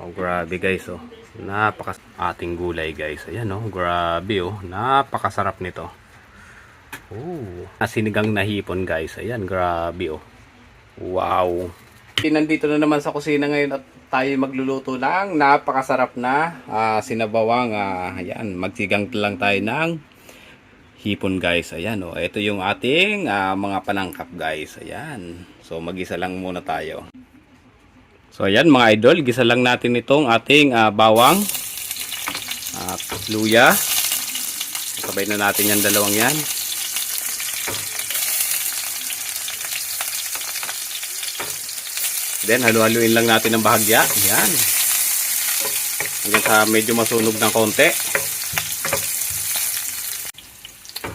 Oh, grabe guys, oh. Napaka ating gulay guys. Ayan oh, grabe oh. Napakasarap nito. Oh, sinigang na hipon guys. Ayan, grabe oh. Wow. Nandito na naman sa kusina ngayon at tayo magluluto ng napakasarap na ah, sinabawang ah, ayan, magsigang lang tayo ng hipon guys. Ayan oh. Ito yung ating ah, mga panangkap guys. Ayan. So magisa lang muna tayo. So ayan mga idol, gisa lang natin itong ating ah, bawang at luya. Sabay na natin yung dalawang yan. Then halu-haluin lang natin ng bahagya. Yan. Hanggang sa medyo masunog ng konti.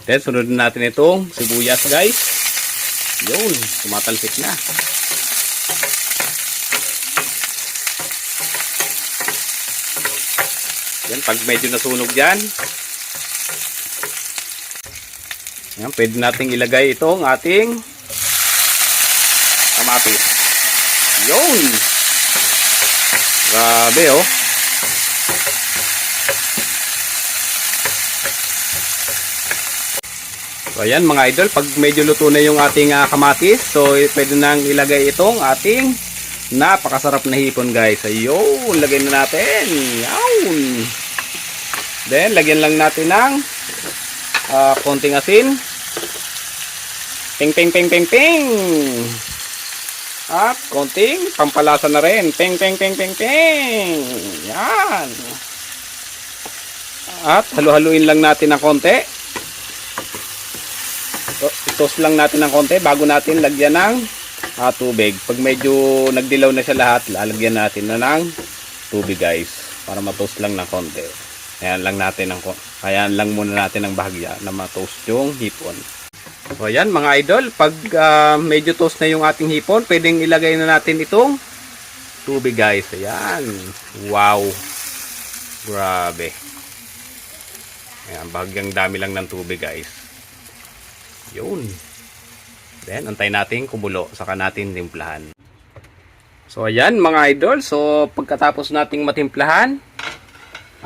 Then sunod na natin itong sibuyas guys. Yun, tumatalsik na. Yan, pag medyo nasunog yan. Yan, pwede nating ilagay itong ating kamatis. Yun! Grabe oh. So ayan mga idol, pag medyo luto na yung ating ah, kamatis, so pwede nang ilagay itong ating napakasarap na hipon guys. Ayun, lagay na natin. Yun. Then, lagyan lang natin ng ah, konting asin. Ping, ping, ping, ping, ping. At konting pampalasa na rin. Ping, ping, ping, ping, ping. Yan. At halu-haluin lang natin ng konti. So, i-toast lang natin ng konti bago natin lagyan ng ah, tubig. Pag medyo nagdilaw na siya lahat, lalagyan natin na ng tubig guys. Para ma-toast lang ng konti. Ayan lang natin ng ayan lang muna natin ng bahagya na ma-toast yung hipon. So ayan mga idol, pag ah, medyo toast na yung ating hipon, pwedeng ilagay na natin itong tubig guys. Ayan. Wow. Grabe. Ayan, bahagyang dami lang ng tubig guys. Yun. Then, antay natin kumulo. Saka natin timplahan. So, ayan mga idol. So, pagkatapos nating matimplahan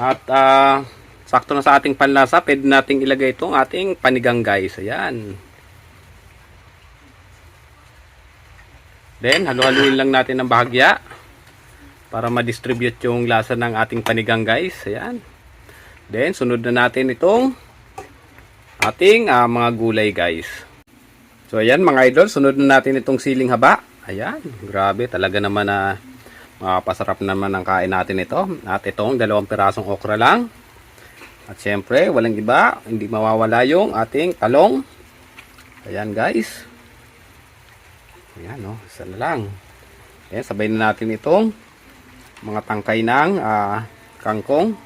at ah, sakto na sa ating panlasa, pwede nating ilagay itong ating panigang guys. Ayan. Then, halu-haluin lang natin ng bahagya para ma-distribute yung lasa ng ating panigang guys. Ayan. Then, sunod na natin itong ating ah, mga gulay guys. So ayan mga idol, sunod na natin itong siling haba. Ayan, grabe talaga naman na mapasarap naman ang kain natin ito. At itong dalawang pirasong okra lang. At syempre, walang iba, hindi mawawala yung ating talong. Ayan guys. Ayan no, isa na lang. Ayan, sabay na natin itong mga tangkay ng ah, kangkong.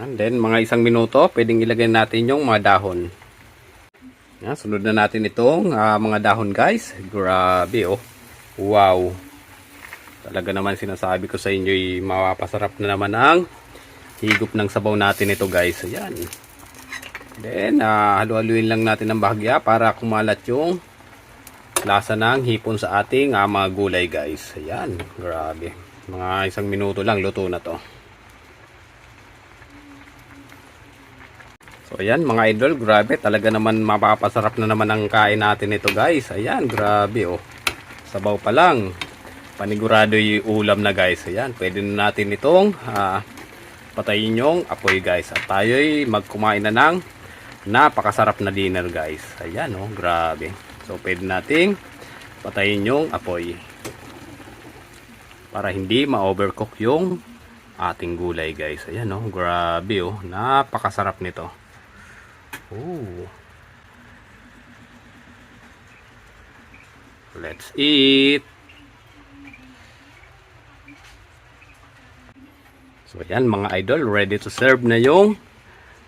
And then, mga isang minuto, pwedeng ilagay natin yung mga dahon. Yan, sunod na natin itong ah, mga dahon guys. Grabe oh. Wow. Talaga naman sinasabi ko sa inyo, eh, mapapasarap na naman ang higop ng sabaw natin ito guys. Ayan. Then, ah, halu-haluin lang natin ng bahagya para kumalat yung lasa ng hipon sa ating ah, mga gulay guys. Ayan. Grabe. Mga isang minuto lang, luto na to. So ayan mga idol, grabe talaga naman mapapasarap na naman ang kain natin ito guys. Ayan, grabe oh. Sabaw pa lang. Panigurado yung ulam na guys. Ayan, pwede na natin itong ah, patayin yung apoy guys. At tayo'y magkumain na ng napakasarap na dinner guys. Ayan oh, grabe. So pwede nating patayin yung apoy. Para hindi ma-overcook yung ating gulay guys. Ayan oh, grabe oh. Napakasarap nito. Ooh. Let's eat. So ayan mga idol, ready to serve na yung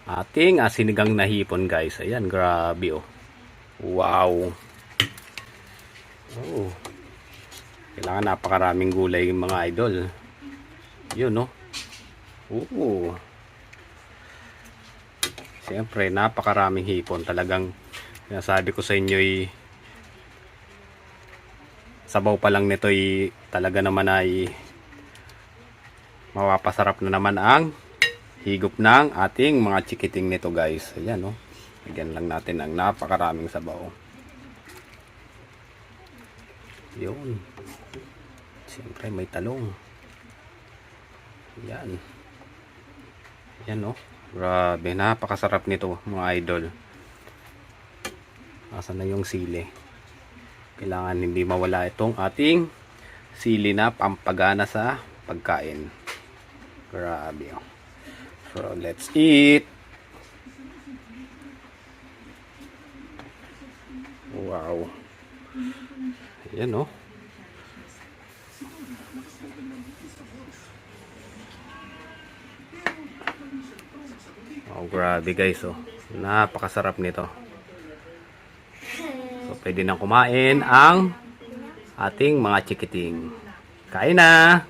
ating ah, sinigang na hipon guys. Ayan, grabe oh. Wow. Oh. Kailangan napakaraming gulay mga idol. Yun no. Oh. Siyempre, napakaraming hipon. Talagang sinasabi ko sa inyo sabaw pa lang nito ay talaga naman ay mapapasarap na naman ang higop ng ating mga chikiting nito guys. Ayan oh. Lagyan lang natin ng napakaraming sabaw. Yun. Siyempre may talong. Yan. Yan oh. Grabe, napakasarap nito mga idol. Asa na yung sili? Kailangan hindi mawala itong ating sili na pampagana sa pagkain. Grabe oh. So let's eat. Wow. Ayan oh. Oh, grabe guys oh. Napakasarap nito. So pwede nang kumain ang ating mga chikiting. Kain na!